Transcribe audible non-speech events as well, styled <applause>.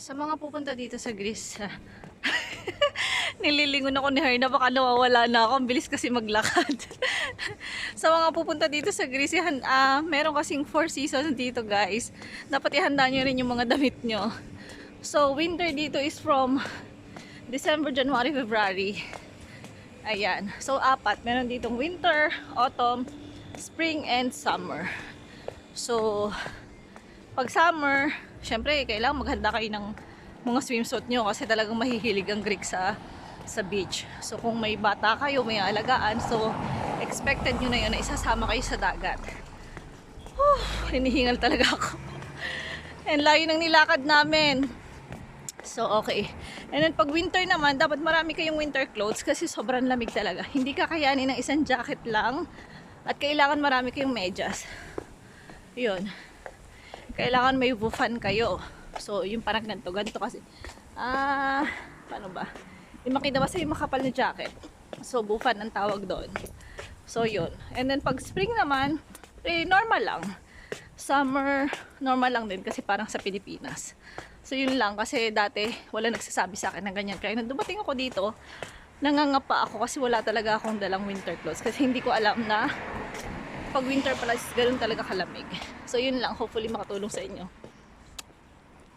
Sa mga pupunta dito sa Greece, ah, <laughs> nililingon ako ni Herna, baka nawawala na ako. Ang bilis kasi maglakad. <laughs> sa mga pupunta dito sa Greece, ihan, ah, meron kasing four seasons dito guys. Dapat ihanda nyo rin yung mga damit nyo. So, winter dito is from December, January, February. Ayan. So, apat. Meron ditong winter, autumn, spring, and summer. So, pag summer, syempre, kailangan maghanda kayo ng mga swimsuit nyo kasi talagang mahihilig ang Greek sa sa beach. So, kung may bata kayo, may alagaan, so, expected nyo na yun na isasama kayo sa dagat. Whew, hinihingal talaga ako. And layo ng nilakad namin. So, okay. And then, pag winter naman, dapat marami kayong winter clothes kasi sobrang lamig talaga. Hindi kakayanin ng isang jacket lang at kailangan marami kayong medyas. Yun. Kailangan may bufan kayo. So, yung parang ganito. Ganito kasi. Ah, paano ba? Yung makita ba yung makapal na jacket? So, bufan ang tawag doon. So, yun. And then, pag spring naman, eh, normal lang. Summer, normal lang din kasi parang sa Pilipinas. So, yun lang. Kasi dati, wala nagsasabi sa akin ng ganyan. Kaya nung dumating ako dito, nangangapa ako kasi wala talaga akong dalang winter clothes. Kasi hindi ko alam na pag winter pala ganun talaga kalamig. So, yun lang. Hopefully, makatulong sa inyo.